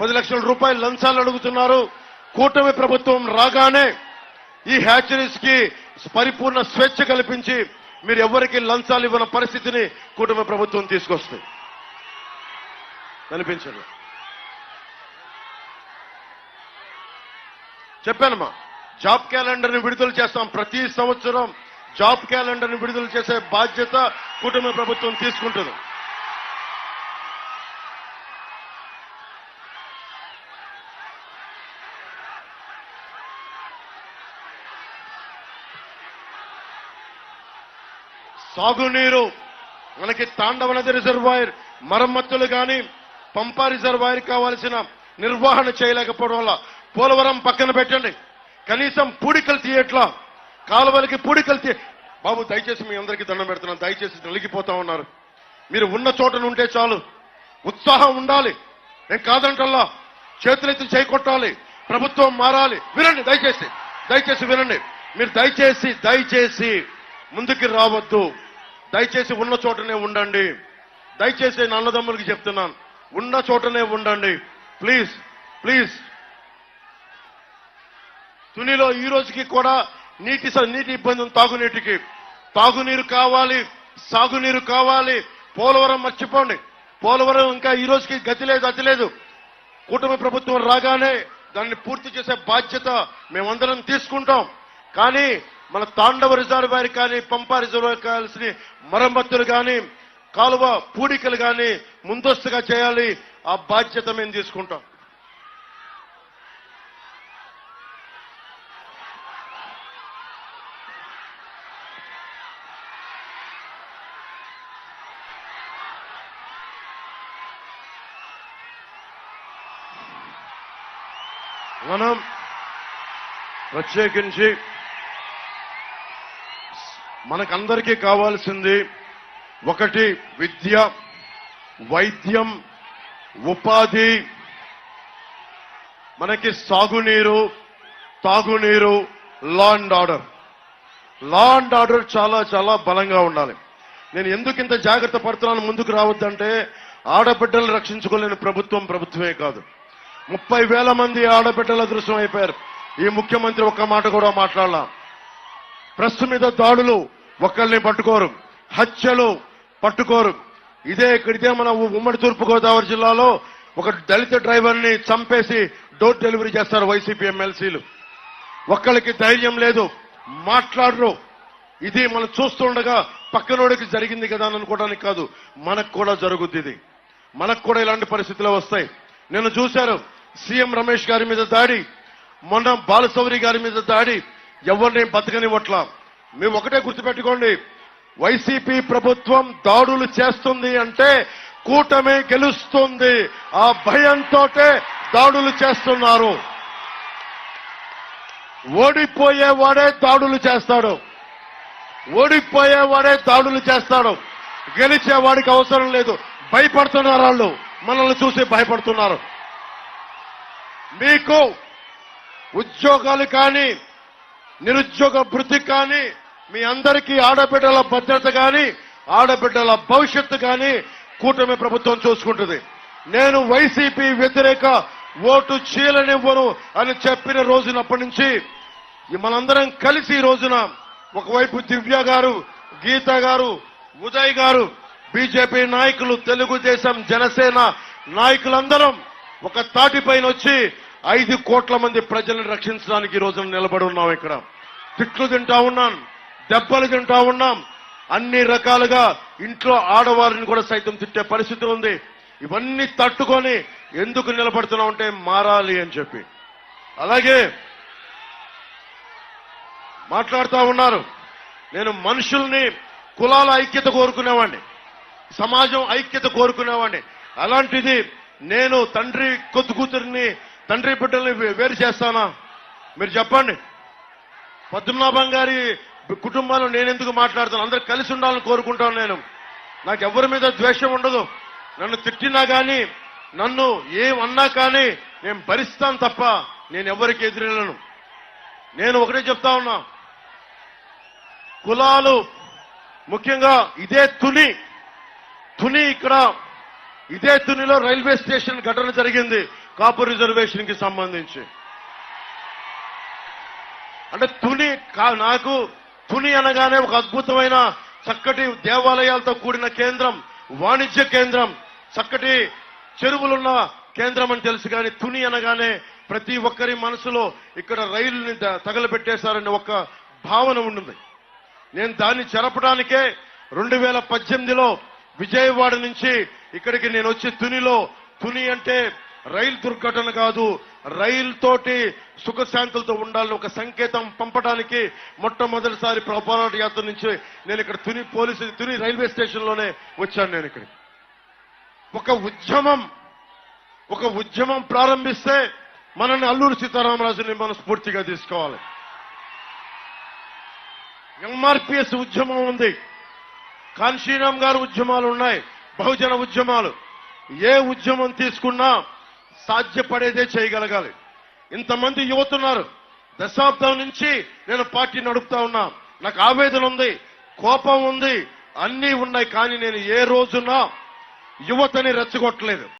పది లక్షల రూపాయలు లంచాలు అడుగుతున్నారు. కూటమి ప్రభుత్వం రాగానే ఈ హ్యాచరీస్కి పరిపూర్ణ స్వేచ్ఛ కల్పించి మీరు ఎవరికి లంచాలు ఇవ్వని పరిస్థితిని కూటమి ప్రభుత్వం తీసుకొస్తుంది. కనిపించండి. చెప్పానమ్మా జాబ్ క్యాలెండర్ని విడుదల చేస్తాం ప్రతి సంవత్సరం. జాబ్ క్యాలెండర్ని విడుదల చేసే బాధ్యత కుటుంబ ప్రభుత్వం తీసుకుంటుంది. సాగునీరు మనకి తాండవ నది రిజర్వాయర్ మరమ్మతులు కానీ పంపా రిజర్వాయర్ కావాల్సిన నిర్వహణ చేయలేకపోవడం వల్ల పోలవరం పక్కన పెట్టండి. కనీసం పూడికలు తీయట్లా. కాలువలకి పూడికలు తీయ బాబు దయచేసి మీ అందరికీ దండం పెడుతున్నాను. దయచేసి నలిగిపోతా ఉన్నారు. మీరు ఉన్న చోట ఉంటే చాలు. ఉత్సాహం ఉండాలి. నేను కాదంటల్లా. చేతులెత్తి చేకొట్టాలి ప్రభుత్వం మారాలి. వినండి దయచేసి. దయచేసి వినండి. మీరు దయచేసి దయచేసి ముందుకి రావద్దు. దయచేసి ఉన్న చోటనే ఉండండి. దయచేసి నా అన్నదమ్ములకి చెప్తున్నాను. ఉన్న చోటనే ఉండండి. Please please. తునిలో ఈ రోజుకి కూడా నీటి స- నీటి ఇబ్బంది ఉంది తాగునీటికి. తాగునీరు కావాలి సాగునీరు కావాలి. పోలవరం మర్చిపోండి. పోలవరం ఇంకా ఈ రోజుకి గతి లేదు అతి లేదు. కూటమి ప్రభుత్వం రాగానే దాన్ని పూర్తి చేసే బాధ్యత మేమందరం తీసుకుంటాం. కానీ మన తాండవ రిజర్వాయర్ కానీ పంపా రిజర్వాయర్ కావాల్సిన మరమ్మతులు కానీ కాలువ పూడికలు కానీ ముందస్తుగా చేయాలి. ఆ బాధ్యత మేము తీసుకుంటాం. మనం ప్రత్యేకించి మనకందరికీ కావాల్సింది ఒకటి విద్య వైద్యం ఉపాధి. మనకి సాగునీరు తాగునీరు law and order law and order చాలా చాలా బలంగా ఉండాలి. నేను ఎందుకు ఇంత జాగ్రత్త పడుతున్నాను ముందుకు రావద్దంటే ఆడబిడ్డలు రక్షించుకోలేని ప్రభుత్వం ప్రభుత్వమే కాదు. ముప్పై వేల మంది ఆడబిడ్డల దృశ్యం అయిపోయారు ఈ ముఖ్యమంత్రి ఒక్క మాట కూడా మాట్లాడలా. ప్రెస్ మీద దాడులు ఒక్కళ్ళని పట్టుకోరు. హత్యలు పట్టుకోరు. ఇదే ఇదే మన ఉమ్మడి తూర్పుగోదావరి జిల్లాలో ఒక దళిత డ్రైవర్ని చంపేసి డోర్ డెలివరీ చేస్తారు వైసీపీ ఎమ్మెల్సీలు. ఒక్కళ్ళకి ధైర్యం లేదు. మాట్లాడరు. ఇది మనం చూస్తుండగా పక్కనోడికి జరిగింది కదా అని అనుకోవడానికి కాదు. మనకు కూడా జరుగుద్ది ఇది. మనకు కూడా ఇలాంటి పరిస్థితులు వస్తాయి. నిన్న చూశారు. సీఎం రమేష్ గారి మీద దాడి. మొన్న బాలసౌరి గారి మీద దాడి. ఎవరిని బతకనివ్వట్లా? మేము ఒకటే గుర్తుపెట్టుకోండి. వైసీపీ ప్రభుత్వం దాడులు చేస్తుంది అంటే కూటమి గెలుస్తుంది. ఆ భయంతో దాడులు చేస్తున్నారు. ఓడిపోయేవాడే దాడులు చేస్తాడు. ఓడిపోయేవాడే దాడులు చేస్తాడు. గెలిచేవాడికి అవసరం లేదు. భయపడుతున్నారు వాళ్ళు. మనల్ని చూసి భయపడుతున్నారు. మీకు ఉద్యోగాలు కానీ నిరుద్యోగ వృద్ధి కానీ మీ అందరికీ ఆడబిడ్డల భద్రత కానీ ఆడబిడ్డల భవిష్యత్తు కానీ కూటమి ప్రభుత్వం చూసుకుంటుంది. నేను వైసీపీ వ్యతిరేక ఓటు చీలనివ్వను అని చెప్పిన రోజునప్పటి నుంచి మనందరం కలిసి ఈ రోజున ఒకవైపు దివ్య గారు గీత గారు ఉదయ్ గారు బీజేపీ నాయకులు తెలుగుదేశం జనసేన నాయకులందరం ఒక తాటిపైన వచ్చి ఐదు కోట్ల మంది ప్రజలను రక్షించడానికి ఈ రోజున నిలబడి ఉన్నాం ఇక్కడ. తిట్లు తింటా ఉన్నాం దెబ్బలు తింటా ఉన్నాం. అన్ని రకాలుగా ఇంట్లో ఆడవారిని కూడా సైతం తిట్టే పరిస్థితి ఉంది. ఇవన్నీ తట్టుకొని ఎందుకు నిలబడుతున్నా అంటే మారాలి అని చెప్పి. అలాగే మాట్లాడుతూ ఉన్నారు. నేను మనుషుల్ని కులాల ఐక్యత కోరుకునేవాడిని సమాజం ఐక్యత కోరుకునేవాడిని. అలాంటిది నేను తండ్రి కొద్దు కూతురిని తండ్రి బిడ్డల్ని వేరు చేస్తానా? మీరు చెప్పండి. పద్మనాభం గారి కుటుంబంలో నేను ఎందుకు మాట్లాడుతాను అందరూ కలిసి ఉండాలని కోరుకుంటాను నేను. నాకు ఎవరి మీద ద్వేషం ఉండదు. నన్ను తిట్టినా కానీ నన్ను ఏమన్నా కానీ నేను భరిస్తాను తప్ప నేను ఎవరికి ఎదురెళ్ళను. నేను ఒకటే చెప్తా ఉన్నా. కులాలు ముఖ్యంగా ఇదే తుని. తుని ఇక్కడ ఇదే తునిలో రైల్వే స్టేషన్ ఘటన జరిగింది. కాపు రిజర్వేషన్కి సంబంధించి. అంటే తుని నాకు తుని అనగానే ఒక అద్భుతమైన చక్కటి దేవాలయాలతో కూడిన కేంద్రం వాణిజ్య కేంద్రం చక్కటి చెరువులున్న కేంద్రం అని తెలుసు కానీ తుని అనగానే ప్రతి ఒక్కరి మనసులో ఇక్కడ రైలుని ద- తగలబెట్టేశారని ఒక భావన ఉంటుంది. నేను దాన్ని జరపడానికే రెండు వేల పద్దెనిమిదిలో విజయవాడ నుంచి ఇక్కడికి నేను వచ్చి తునిలో తుని అంటే రైలు దుర్ఘటన కాదు రైలు తోటి సుఖశాంతులతో ఉండాలని ఒక సంకేతం పంపడానికి మొట్టమొదటిసారి పోరాట యాత్ర నుంచి నేను ఇక్కడ తుని పోలీసు తుని రైల్వే స్టేషన్లోనే వచ్చాను నేను ఇక్కడ ఒక ఉద్యమం ఒక ఉద్యమం ప్రారంభిస్తే మనల్ని అల్లూరు సీతారామరాజుని మనం స్ఫూర్తిగా తీసుకోవాలి. ఎంఆర్పిఎస్ ఉద్యమం ఉంది. కాన్షీరామ్ గారు ఉద్యమాలు ఉన్నాయి. బహుజన ఉద్యమాలు. ఏ ఉద్యమం తీసుకున్నా సాధ్యపడేదే చేయగలగాలి. ఇంతమంది యువతున్నారు. దశాబ్దం నుంచి నేను పార్టీ నడుపుతా ఉన్నా. నాకు ఆవేదన ఉంది కోపం ఉంది అన్నీ ఉన్నాయి. కానీ నేను ఏ రోజున యువతని రెచ్చగొట్టలేదు.